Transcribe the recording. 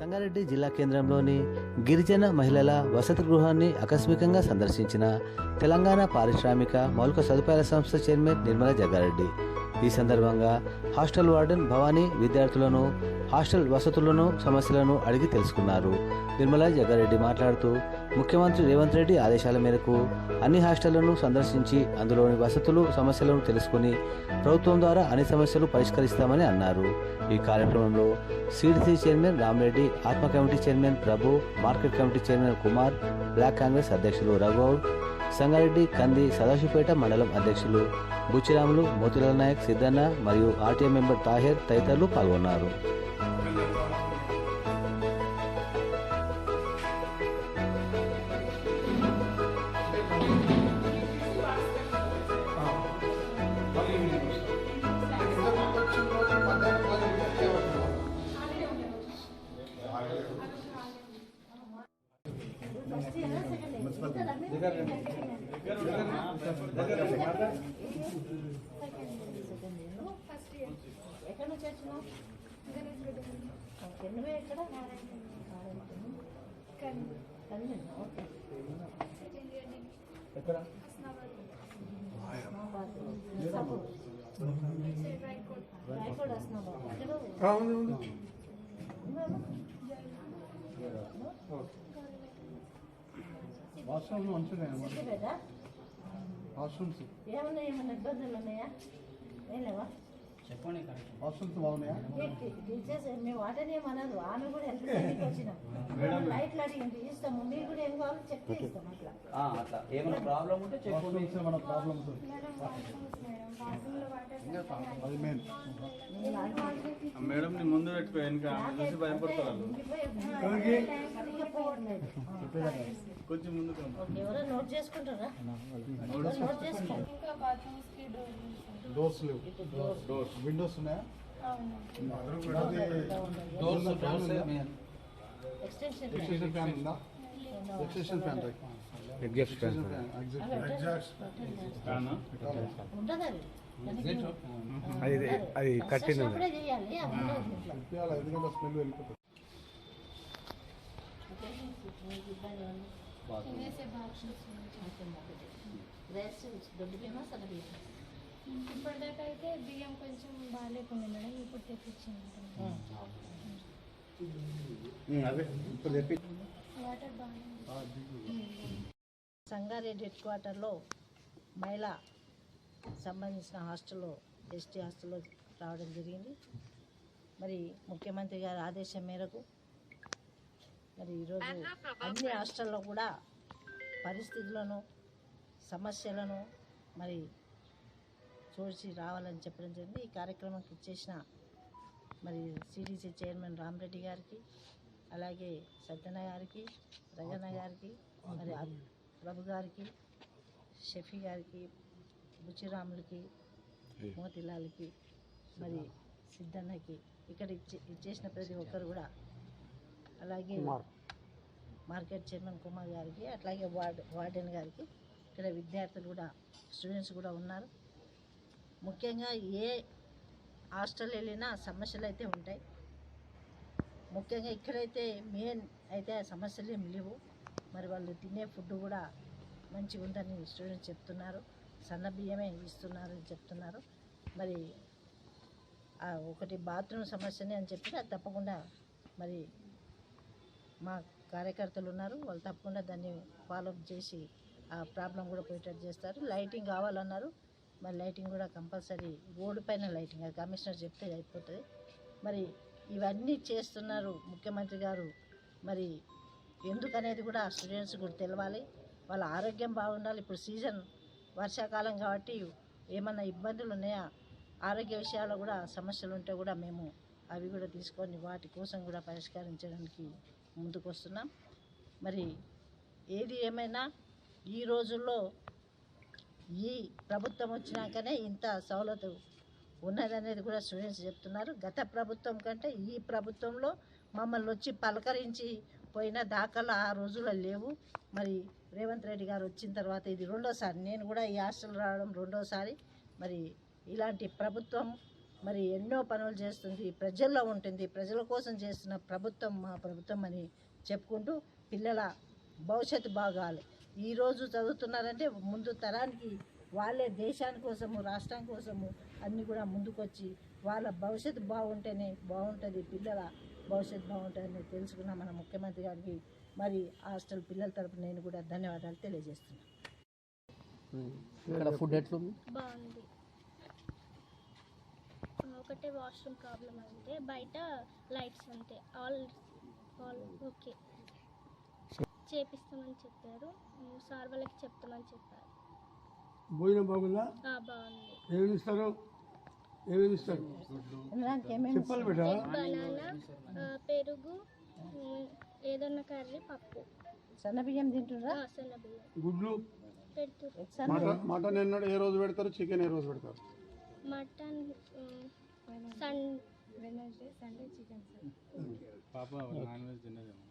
సంగారెడ్డి జిల్లా కేంద్రంలోని గిరిజన మహిళల వసతి గృహాన్ని ఆకస్మికంగా సందర్శించిన తెలంగాణ పారిశ్రామిక మౌలిక సదుపాయాల సంస్థ చైర్మన్ నిర్మలా జగ్గారెడ్డి. ఈ సందర్భంగా హాస్టల్ వార్డెన్ భవానీ విద్యార్థులను హాస్టల్ వసతులను సమస్యలను అడిగి తెలుసుకున్నారు. నిర్మలా జగ్గారెడ్డి మాట్లాడుతూ ముఖ్యమంత్రి రేవంత్ రెడ్డి ఆదేశాల మేరకు అన్ని హాస్టళ్ళను సందర్శించి అందులోని వసతులు సమస్యలను తెలుసుకుని ప్రభుత్వం ద్వారా అన్ని సమస్యలు పరిష్కరిస్తామని అన్నారు. ఈ కార్యక్రమంలో సిడిసి చైర్మన్ రామరెడ్డి ఆత్మ committee chairman Prabhu market committee chairman Kumar block Congress అధ్యక్షులు రఘుగౌడ్ సంగారెడ్డి కంది సదాశివపేట మండలం అధ్యక్షులు బుచ్చిరాములు మోతిలాల్ నాయక్ సిద్ధన్న మరియు ఆర్టీఎం మెంబర్ తాహెర్ తదితరులు పాల్గొన్నారు. ఎక్కడ నుంచి వచ్చినావు ఓకే నువ్వే ఎక్కడ convene okay Hasnabad. Support. Raikode Hasnabad. ఎక్కడ? ఉన్నావా? వాష్రూమ్స్ మంచిగా సిద్దిపేట? వాష్రూమ్స్ ఏమన్నా ఏమన్నా ఇబ్బందులు ఉన్నాయా ఏం లేవా వాష్రూమ్స్ బాగున్నాయా టీచర్స్ మేము వాటనే ఏమనదు ఆమె కూడా హెల్త్ సెంటర్కి వచ్చినాం లైట్లు అడిగింది ఇస్తాము మీకు కూడా ఏం కావాలో చెప్తే ఇస్తాం అట్లా ఆ, అట్లా ఏమైనా ప్రాబ్లం ఉంటే చెప్పు వాష్రూమ్స్ ఏమైనా ప్రాబ్లమ్స్ అది మెయిన్ మేడం ని ముందు పెట్టుకో వెనక చూసి భయపడతారు వాళ్ళు. కొంచెం ముందుకు రా. ఓకే ఎవరో నోట్ చేసుకుంటారా ఎవరో నోట్ చేసుకోండి డోర్స్ లేవు డోర్స్ విండోస్ ఉన్నాయా doors doors extension extension fan ఉందా extension fan right exhaust fan exhaust కానా? ఉంటుంది అది అది బియ్యమా ఇప్పటిదాకా అయితే బియ్యం కొంచెం బాగాలేకుండా మేడం ఇప్పుడు తెప్పించింది సంగారెడ్డి హెడ్ క్వార్టర్లో మహిళా సంబంధించిన హాస్టల్లో ఎస్టీ హాస్టల్లో రావడం జరిగింది. మరి ముఖ్యమంత్రి గారి ఆదేశం మేరకు మరి ఈరోజు అన్ని హాస్టల్లో కూడా పరిస్థితులను సమస్యలను మరి చూసి రావాలని చెప్పడం జరిగింది. ఈ కార్యక్రమానికి ఇచ్చేసిన మరి సిడిసి చైర్మన్ రామరెడ్డి గారికి అలాగే సత్యన గారికి రగన్న గారికి మరి ప్రభు గారికి షఫీ గారికి బుచ్చిరాములకి మోతిలాల్కి మరి సిద్ధన్నకి ఇక్కడ ఇచ్చే ఇచ్చేసిన ప్రతి ఒక్కరు కూడా. అలాగే మార్కెట్ చైర్మన్ కుమార్ గారికి అట్లాగే వార్డ్ వార్డెన్ గారికి ఇక్కడ విద్యార్థులు కూడా స్టూడెంట్స్ కూడా ఉన్నారు. ముఖ్యంగా ఏ హాస్టల్ వెళ్ళినా సమస్యలు అయితే ఉంటాయి. ముఖ్యంగా ఇక్కడైతే మెయిన్ అయితే సమస్యలు ఏం లేవు. మరి వాళ్ళు తినే ఫుడ్ కూడా మంచిగా ఉందని స్టూడెంట్స్ చెప్తున్నారు. సన్న బియ్యమే ఇస్తున్నారని చెప్తున్నారు. మరి ఆ ఒకటి బాత్రూమ్ సమస్యనే అని చెప్పి అది తప్పకుండా మరి మా కార్యకర్తలు ఉన్నారు. వాళ్ళు తప్పకుండా దాన్ని ఫాలోఅప్ చేసి ఆ ప్రాబ్లం కూడా పోయేటట్టు చేస్తారు. లైటింగ్ కావాలన్నారు. మరి లైటింగ్ కూడా కంపల్సరీ రోడ్డు పైన లైటింగ్ అది కమిషనర్ చెప్తే అయిపోతుంది. మరి ఇవన్నీ చేస్తున్నారు ముఖ్యమంత్రి గారు. మరి ఎందుకనేది కూడా ఆ స్టూడెంట్స్ కూడా తెలవాలి. వాళ్ళ ఆరోగ్యం బాగుండాలి. ఇప్పుడు సీజన్ వర్షాకాలం కాబట్టి ఏమన్నా ఇబ్బందులు ఉన్నాయా ఆరోగ్య విషయాల్లో కూడా సమస్యలు ఉంటే కూడా మేము అవి కూడా తీసుకొని వాటి కోసం కూడా పరిష్కరించడానికి ముందుకు వస్తున్నాం మరి ఏది ఏమైనా ఈ రోజుల్లో ఈ ప్రభుత్వం వచ్చినాకనే ఇంత సౌలతు ఉన్నదనేది కూడా స్టూడెంట్స్ చెప్తున్నారు. గత ప్రభుత్వం కంటే ఈ ప్రభుత్వంలో మమ్మల్ని వచ్చి పలకరించి పోయిన దాఖలు ఆ రోజుల్లో లేవు. మరి రేవంత్ రెడ్డి గారు వచ్చిన తర్వాత ఇది రెండోసారి. నేను కూడా ఈ హాస్టల్ రావడం రెండోసారి. మరి ఇలాంటి ప్రభుత్వం మరి ఎన్నో పనులు చేస్తుంది. ప్రజల్లో ఉంటుంది. ప్రజల కోసం చేస్తున్న ప్రభుత్వం మా ప్రభుత్వం అని చెప్పుకుంటూ పిల్లల భవిష్యత్తు బాగాలి. ఈరోజు చదువుతున్నారంటే ముందు తరానికి వాళ్ళే దేశాని కోసము రాష్ట్రం కోసము అన్నీ కూడా ముందుకొచ్చి వాళ్ళ భవిష్యత్తు బాగుంటేనే బాగుంటుంది పిల్లల భవిష్యత్తు బాగుంటుందని తెలుసుకున్న మన ముఖ్యమంత్రి గారికి మరి హాస్టల్ పిల్లల తరపున నేను కూడా ధన్యవాదాలు తెలియజేస్తున్నాను. ఇక్కడ ఫుడ్ ఎట్లుంది? బాగుంది. ఒకటే వాష్రూమ్ ప్రాబ్లం అంటే బయట లైట్స్ అంతే. All all okay. చేపిస్తామని చెప్పారు. సార్ వాళ్ళకి చెప్తామని చెప్పారు. భోజనం బాగుందా? ఇస్తారు ఏమేమి ఇస్తారు? చెప్పాలి బిడ్డ? బనానా పెరుగు ఏదన్నా కర్రీ పప్పు. సన్న బియ్యం తింటున్నారా సన్న బియ్యం. గుడ్లు? పెడుతురు మటన్ మటన్ ఎన్నడు ఏ రోజు పెడతారు? చికెన్ ఏ రోజు పెడతారు? మటన్ సన్ పాప నాన్ వెజ్ తినదేమో.